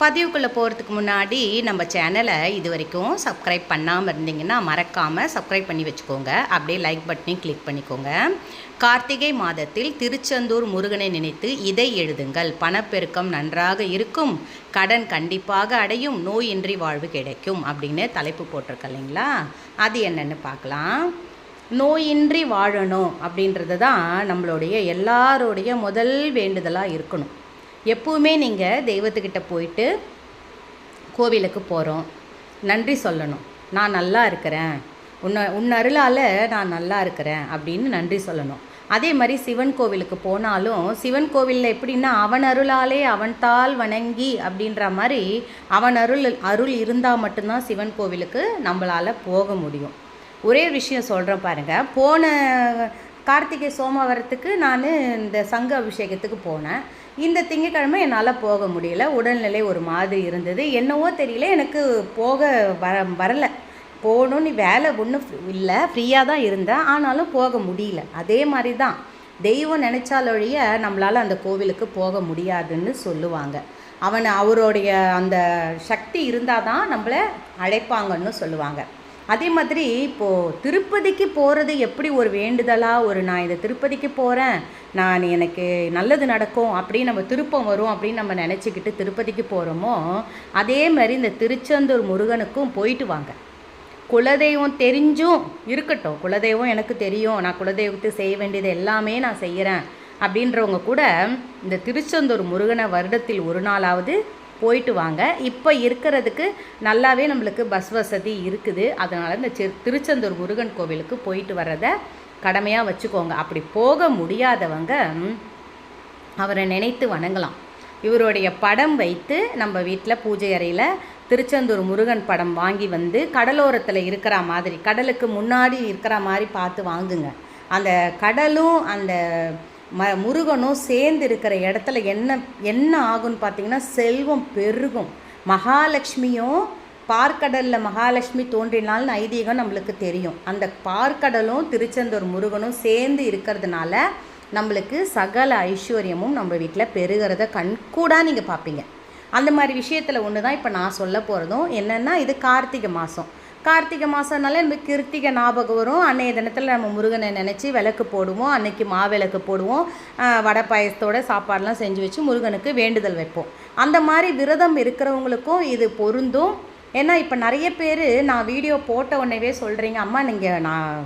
பதிவுக்குள்ளே போகிறதுக்கு முன்னாடி நம்ம சேனலை இது வரைக்கும் சப்ஸ்கிரைப் பண்ணாமல் இருந்தீங்கன்னா மறக்காமல் சப்ஸ்கிரைப் பண்ணி வச்சுக்கோங்க. அப்படியே லைக் பட்டனையும் கிளிக் பண்ணிக்கோங்க. கார்த்திகை மாதத்தில் திருச்செந்தூர் முருகனை நினைத்து இதை எழுதுங்கள். பணப்பெருக்கம் நன்றாக இருக்கும். கடன் கண்டிப்பாக அடையும். நோயின்றி வாழ்வு கிடைக்கும். அப்படின்னு தலைப்பு போட்டிருக்க இல்லைங்களா? அது என்னென்னு பார்க்கலாம். நோயின்றி வாழணும் அப்படின்றது தான் நம்மளுடைய எல்லாருடைய முதல் வேண்டுதலாக இருக்கணும். எப்பவுமே நீங்கள் தெய்வத்துக்கிட்ட போயிட்டு கோவிலுக்கு போகிறோம் நன்றி சொல்லணும். நான் நல்லா இருக்கிறேன். உன்ன உன் அருளால் நான் நல்லா இருக்கிறேன் அப்படின்னு நன்றி சொல்லணும். அதே மாதிரி சிவன் கோவிலுக்கு போனாலும் சிவன் கோவிலில் எப்படின்னா அவன் அருளாலே அவன் தாள் வணங்கி அப்படின்ற மாதிரி அவன் அருள் அருள் இருந்தால் மட்டும்தான் சிவன் கோவிலுக்கு நம்மளால் போக முடியும். ஒரே விஷயம் சொல்கிறேன் பாருங்கள் போன கார்த்திகை சோமவரத்துக்கு நான் இந்த சங்க அபிஷேகத்துக்கு போனேன். இந்த திங்கக்கிழமை என்னால் போக முடியல. உடல்நிலை ஒரு மாதிரி இருந்தது. என்னவோ தெரியல எனக்கு போக வர வரலை. போகணும்னு வேலை ஒன்றும் இல்லை ஃப்ரீயாக தான் இருந்தேன். ஆனாலும் போக முடியல. அதே மாதிரி தான் தெய்வம் நினச்சாலொழிய நம்மளால் அந்த கோவிலுக்கு போக முடியாதுன்னு சொல்லுவாங்க. அவன் அவருடைய அந்த சக்தி இருந்தால் தான் நம்மளை அழைப்பாங்கன்னு சொல்லுவாங்க. அதே மாதிரி இப்போது திருப்பதிக்கு போகிறது எப்படி ஒரு வேண்டுதலாக ஒரு நான் இதை திருப்பதிக்கு போகிறேன் நான் எனக்கு நல்லது நடக்கும் அப்படின்னு நம்ம திருப்பம் வரும் அப்படின்னு நம்ம நினச்சிக்கிட்டு திருப்பதிக்கு போகிறோமோ அதே மாதிரி இந்த திருச்செந்தூர் முருகனுக்கும் போயிட்டு வாங்க. குலதெய்வம் தெரிஞ்சும் இருக்கட்டும். குலதெய்வம் எனக்கு தெரியும். நான் குலதெய்வத்தை செய்ய வேண்டியது எல்லாமே நான் செய்கிறேன் அப்படின்றவங்க கூட இந்த திருச்செந்தூர் முருகனை வருடத்தில் ஒரு நாளாவது போயிட்டு வாங்க. இப்போ இருக்கிறதுக்கு நல்லாவே நம்மளுக்கு பஸ் வசதி இருக்குது. அதனால் இந்த சி திருச்செந்தூர் முருகன் கோவிலுக்கு போயிட்டு வர்றதை கடமையாக வச்சுக்கோங்க. அப்படி போக முடியாதவங்க அவரை நினைத்து வணங்கலாம். இவருடைய படம் வைத்து நம்ம வீட்டில் பூஜை அறையில் திருச்செந்தூர் முருகன் படம் வாங்கி வந்து கடலோரத்தில் இருக்கிற மாதிரி கடலுக்கு முன்னாடி இருக்கிற மாதிரி பார்த்து வாங்குங்க. அந்த கடலும் அந்த ம முருகனும் சேர்ந்து இருக்கிற இடத்துல என்ன என்ன ஆகும்னு பார்த்தீங்கன்னா செல்வம் பெருகும். மகாலட்சுமியும் பார்க்கடலில் மகாலட்சுமி தோன்றினால்னு ஐதீகம் நம்மளுக்கு தெரியும். அந்த பார்க்கடலும் திருச்செந்தூர் முருகனும் சேர்ந்து இருக்கிறதுனால நம்மளுக்கு சகல ஐஸ்வர்யமும் நம்ம வீட்டில் பெருகிறத கண்கூடாக நீங்கள் பார்ப்பீங்க. அந்த மாதிரி விஷயத்தில் ஒன்று தான் இப்போ நான் சொல்ல போகிறதும் என்னென்னா இது கார்த்திகை மாதம் கார்த்திகை மாதம்னாலே நம்ம கிருத்திகை ஞாபகம் வரும். அன்னைய தினத்தில் நம்ம முருகனை நினச்சி விளக்கு போடுவோம். அன்னைக்கு மாவிளக்கு போடுவோம். வடை பாயசத்தோட சாப்பாடெலாம் செஞ்சு வச்சு முருகனுக்கு வேண்டுதல் வைப்போம். அந்த மாதிரி விரதம் இருக்கிறவங்களுக்கும் இது பொருந்தும். ஏன்னா இப்போ நிறைய பேர் நான் வீடியோ போட்ட உடனேவே சொல்கிறீங்க அம்மா நீங்கள் நான்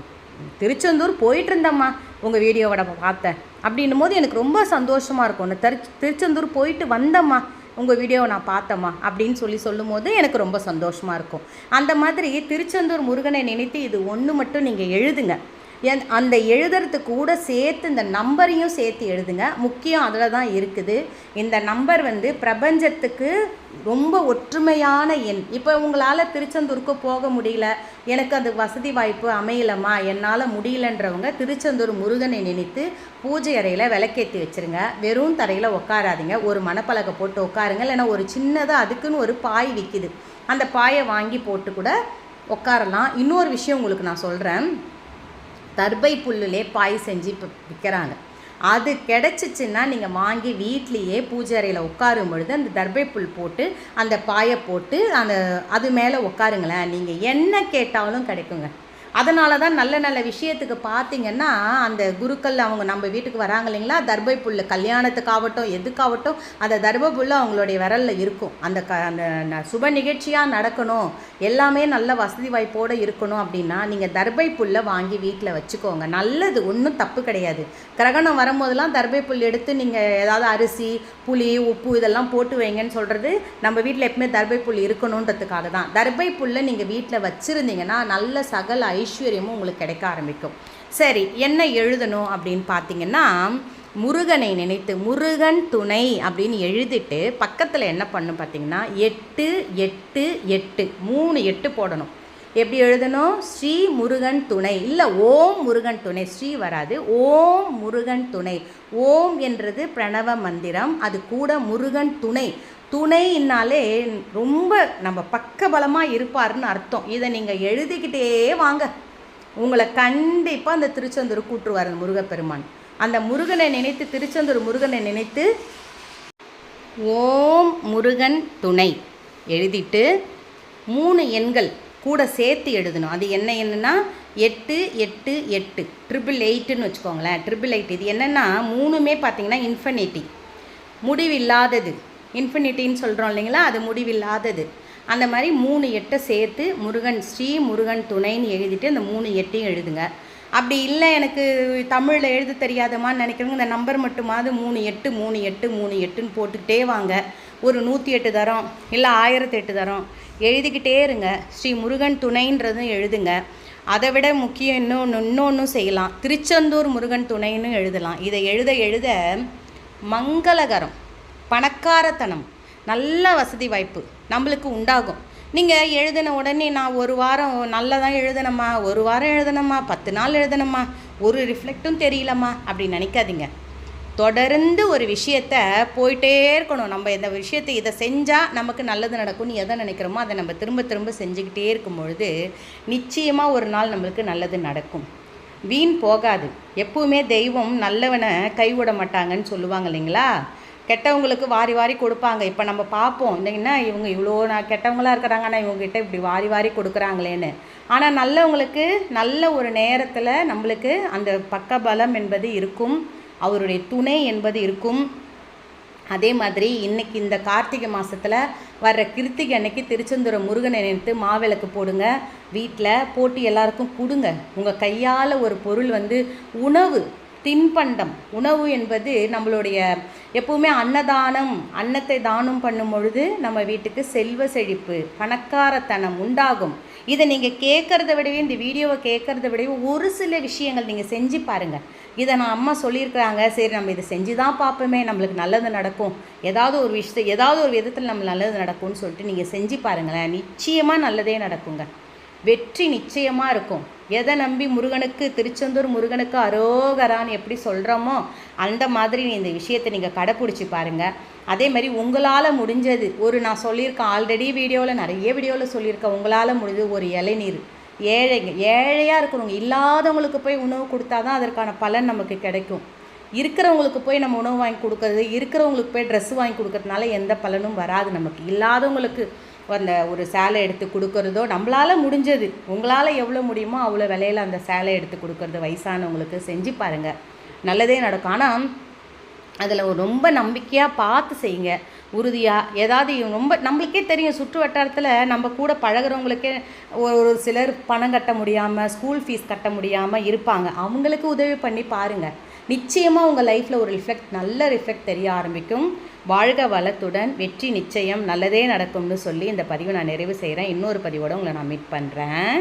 திருச்செந்தூர் போயிட்டு இருந்தம்மா உங்கள் வீடியோவோட பார்த்தேன். அப்படின்னும் போது எனக்கு ரொம்ப சந்தோஷமாக இருக்கும். திரு திருச்செந்தூர் போயிட்டு வந்தம்மா உங்கள் வீடியோவை நான் பார்த்தேம்மா அப்படின்னு சொல்லி சொல்லும் போது எனக்கு ரொம்ப சந்தோஷமாக இருக்கும். அந்த மாதிரி திருச்செந்தூர் முருகனை நினைத்து இது ஒன்று மட்டும் நீங்கள் எழுதுங்க. அந்த எழுதுறது கூட சேர்த்து இந்த நம்பரையும் சேர்த்து எழுதுங்க. முக்கியம் அதில் தான் இருக்குது. இந்த நம்பர் வந்து பிரபஞ்சத்துக்கு ரொம்ப ஒற்றுமையான எண். இப்போ உங்களால் திருச்செந்தூருக்கு போக முடியல. எனக்கு அது வசதி வாய்ப்பு அமையலம்மா. என்னால் முடியலன்றவங்க திருச்செந்தூர் முருகனை நினைத்து பூஜை அறையில் விளக்கேற்றி வச்சுருங்க. வெறும் தரையில் உட்காராதீங்க ஒரு மணப்பலகை போட்டு உட்காருங்க இல்லைன்னா ஒரு சின்னதாக அதுக்குன்னு ஒரு பாய் விற்கிது அந்த பாயை வாங்கி போட்டு கூட உட்காரலாம் இன்னொரு விஷயம் உங்களுக்கு நான் சொல்கிறேன் தர்பை புல்லுலே பாய் செஞ்சு இப்போ விற்கிறாங்க அது கிடச்சிச்சின்னா நீங்கள் வாங்கி வீட்லேயே பூஜை அறையில் உட்காரும் பொழுது அந்த தர்பை புல் போட்டு அந்த பாயை போட்டு அந்த அது மேலே உட்காருங்களேன். நீங்கள் என்ன கேட்டாலும் கிடைக்குங்க. அதனால தான் நல்ல நல்ல விஷயத்துக்கு பார்த்தீங்கன்னா அந்த குருக்கள் அவங்க நம்ம வீட்டுக்கு வராங்க இல்லைங்களா? தர்பை புல் கல்யாணத்துக்காகட்டும் எதுக்காகட்டும் அந்த தர்பை புல் அவங்களுடைய விரலில் இருக்கும். அந்த க அந்த சுப நிகழ்ச்சியாக நடக்கணும். எல்லாமே நல்ல வசதி வாய்ப்போடு இருக்கணும் அப்படின்னா நீங்கள் தர்பை புல்லை வாங்கி வீட்டில் வச்சுக்கோங்க. நல்லது ஒன்றும் தப்பு கிடையாது. கிரகணம் வரும்போதெல்லாம் தர்பை புல் எடுத்து நீங்கள் ஏதாவது அரிசி புளி உப்பு இதெல்லாம் போட்டு வைங்கன்னு சொல்கிறது நம்ம வீட்டில் எப்பவுமே தர்பை புல் இருக்கணுன்றதுக்காக தான் தர்பை புல்லை நீங்கள் வீட்டில் வச்சுருந்தீங்கன்னா நல்ல சகல ஐஸ்வர்யமும் உங்களுக்கு கிடைக்க ஆரம்பிக்கும். சரி என்ன எழுதணும் அப்படின்னு பார்த்தீங்கன்னா முருகனை நினைத்து முருகன் துணை அப்படின்னு எழுதிட்டு பக்கத்தில் என்ன பண்ணும் பார்த்தீங்கன்னா எட்டு எட்டு எட்டு மூணு எட்டு போடணும். எப்படி எழுதணும்? ஸ்ரீ முருகன் துணை. இல்லை ஓம் முருகன் துணை. ஸ்ரீ வராது. ஓம் முருகன் துணை. ஓம் என்றது பிரணவ மந்திரம். அது கூட முருகன் துணை. துணைன்னாலே ரொம்ப நம்ம பக்கபலமாக இருப்பாருன்னு அர்த்தம். இதை நீங்கள் எழுதிக்கிட்டே வாங்க. உங்களை கண்டிப்பாக அந்த திருச்செந்தூர் கூட்டுருவார் அந்த முருகப்பெருமான். அந்த முருகனை நினைத்து திருச்செந்தூர் முருகனை நினைத்து ஓம் முருகன் துணை. எழுதிட்டு மூணு எண்கள். கூட சேர்த்து எழுதணும். அது என்ன என்னன்னா எட்டு எட்டு எட்டு. ட்ரிபிள் எயிட்டுன்னு வச்சுக்கோங்களேன். ட்ரிபிள் எயிட் இது என்னென்னா மூணுமே பார்த்திங்கன்னா இன்ஃபினிட்டி முடிவில்லாதது. இன்ஃபினிட்டின்னு சொல்கிறோம் இல்லைங்களா? அது முடிவில்லாதது. அந்த மாதிரி மூணு எட்டை சேர்த்து முருகன் ஸ்ரீ முருகன் துணைன்னு எழுதிட்டு அந்த மூணு எட்டையும் எழுதுங்க. அப்படி இல்லை எனக்கு தமிழில் எழுத தெரியாதமான்னு நினைக்கிறவங்க இந்த நம்பர் மட்டுமாவது மூணு எட்டு மூணு எட்டு மூணு எட்டுன்னு போட்டுக்கிட்டே வாங்க. ஒரு நூற்றி எட்டு தரம் இல்லை ஆயிரத்தி எட்டு தரம். எழுதிக்கிட்டே இருங்க. ஸ்ரீ முருகன் துணைன்றதும் எழுதுங்க. அதை விட முக்கியம் இன்னொன்று இன்னொன்றும் செய்யலாம். திருச்செந்தூர் முருகன் துணைன்னு எழுதலாம். இதை எழுத எழுத மங்களகரம் பணக்காரத்தனம் நல்ல வசதி வாய்ப்பு நம்மளுக்கு உண்டாகும். நீங்கள் எழுதின உடனே நான் ஒரு வாரம் நல்லதாக எழுதணுமா? ஒரு வாரம் எழுதணுமா? பத்து நாள் எழுதணுமா? ஒரு ரிஃப்ளெக்ட்டும் தெரியலம்மா. அப்படி நினைக்காதீங்க. தொடர்ந்து ஒரு விஷயத்த போயிட்டே இருக்கணும். நம்ம இந்த விஷயத்தை இதை செஞ்சால் நமக்கு நல்லது நடக்கும்னு எதை நினைக்கிறோமோ அதை நம்ம திரும்ப திரும்ப செஞ்சுக்கிட்டே இருக்கும் பொழுது நிச்சயமாக ஒரு நாள் நம்மளுக்கு நல்லது நடக்கும். வீண் போகாது. எப்பவுமே தெய்வம் நல்லவனை கைவிட மாட்டாங்கன்னு சொல்லுவாங்க இல்லைங்களா? கெட்டவங்களுக்கு வாரி வாரி கொடுப்பாங்க. இப்போ நம்ம பார்ப்போம். இல்லைங்கன்னா இவங்க இவ்வளோ நான் கெட்டவங்களா இருக்கிறாங்க. ஆனால் இவங்ககிட்ட இப்படி வாரி வாரி கொடுக்குறாங்களேன்னு. ஆனால் நல்லவங்களுக்கு நல்ல ஒரு நேரத்தில் நம்மளுக்கு அந்த பக்கபலம் என்பது இருக்கும். அவருடைய துணை என்பது இருக்கும். அதே மாதிரி இன்னைக்கு இந்த கார்த்திகை மாதத்தில் வர்ற கிருத்திகை அன்னைக்கு திருச்செந்தூரம் முருகனை நினைத்து மாவிளக்கு போடுங்க. வீட்டில் போட்டு எல்லாருக்கும் கொடுங்க. உங்கள் கையால் ஒரு பொருள் வந்து உணவு தின்பண்டம். உணவு என்பது நம்மளுடைய எப்பவுமே அன்னதானம் அன்னத்தை தானம் பண்ணும் பொழுது நம்ம வீட்டுக்கு செல்வ செழிப்பு பணக்காரத்தனம் உண்டாகும். இதை நீங்கள் கேட்குறத விடவே இந்த வீடியோவை கேட்குறத விடவே ஒரு சில விஷயங்கள் நீங்கள் செஞ்சு பாருங்கள் இதை நான் அம்மா சொல்லியிருக்கிறாங்க. சரி நம்ம இதை செஞ்சு தான் பார்ப்போமே. நம்மளுக்கு நல்லது நடக்கும். ஏதாவது ஒரு விஷயத்தை ஏதாவது ஒரு விதத்தில் நம்ம நல்லது நடக்கும்னு சொல்லிட்டு நீங்கள் செஞ்சு பாருங்களேன். நிச்சயமாக நல்லதே நடக்குங்க. வெற்றி நிச்சயமாக இருக்கும். எதை நம்பி முருகனுக்கு திருச்செந்தூர் முருகனுக்கு அரோகரான்னு எப்படி சொல்கிறோமோ அந்த மாதிரி இந்த விஷயத்தை நீங்கள் கடைப்பிடிச்சி பாருங்கள் அதே மாதிரி உங்களால் முடிஞ்சது ஒரு நான் சொல்லியிருக்கேன் ஆல்ரெடி வீடியோவில் நிறைய வீடியோவில் சொல்லியிருக்கேன் உங்களால் முடிஞ்சது ஒரு இளநீர். ஏழைங்க ஏழையாக இருக்கிறவங்க இல்லாதவங்களுக்கு போய் உணவு கொடுத்தா தான் அதற்கான பலன் நமக்கு கிடைக்கும். இருக்கிறவங்களுக்கு போய் நம்ம உணவு வாங்கி கொடுக்கறது இருக்கிறவங்களுக்கு போய் ட்ரெஸ் வாங்கி கொடுக்கறதுனால எந்த பலனும் வராது நமக்கு. இல்லாதவங்களுக்கு அந்த ஒரு சேலை எடுத்து கொடுக்கறதோ நம்மளால் முடிஞ்சது. உங்களால் எவ்வளோ முடியுமோ அவ்வளோ விலையில் அந்த சேலை எடுத்து கொடுக்கறது வயசானவங்களுக்கு செஞ்சு பாருங்கள் நல்லதே நடக்கும். ஆனால் அதில் ரொம்ப நம்பிக்கையாக பார்த்து செய்யுங்க. உறுதியாக ஏதாவது ரொம்ப நம்மளுக்கே தெரியும் சுற்று வட்டாரத்தில் நம்ம கூட பழகுறவங்களுக்கே ஒரு ஒரு சிலர் பணம் கட்ட முடியாமல் ஸ்கூல் ஃபீஸ் கட்ட முடியாமல் இருப்பாங்க. அவங்களுக்கு உதவி பண்ணி பாருங்கள் நிச்சயமாக உங்கள் லைஃப்பில் ஒரு ரிஃப்ளெக்ட் நல்ல ரிஃப்ளெக்ட் தெரிய ஆரம்பிக்கும். வாழ்க வளத்துடன் வெற்றி நிச்சயம் நல்லதே நடக்கும்னு சொல்லி இந்த பதிவை நான் நிறைவு செய்கிறேன் இன்னொரு பதிவோடு உங்களை நான் மீட் பண்ணுறேன்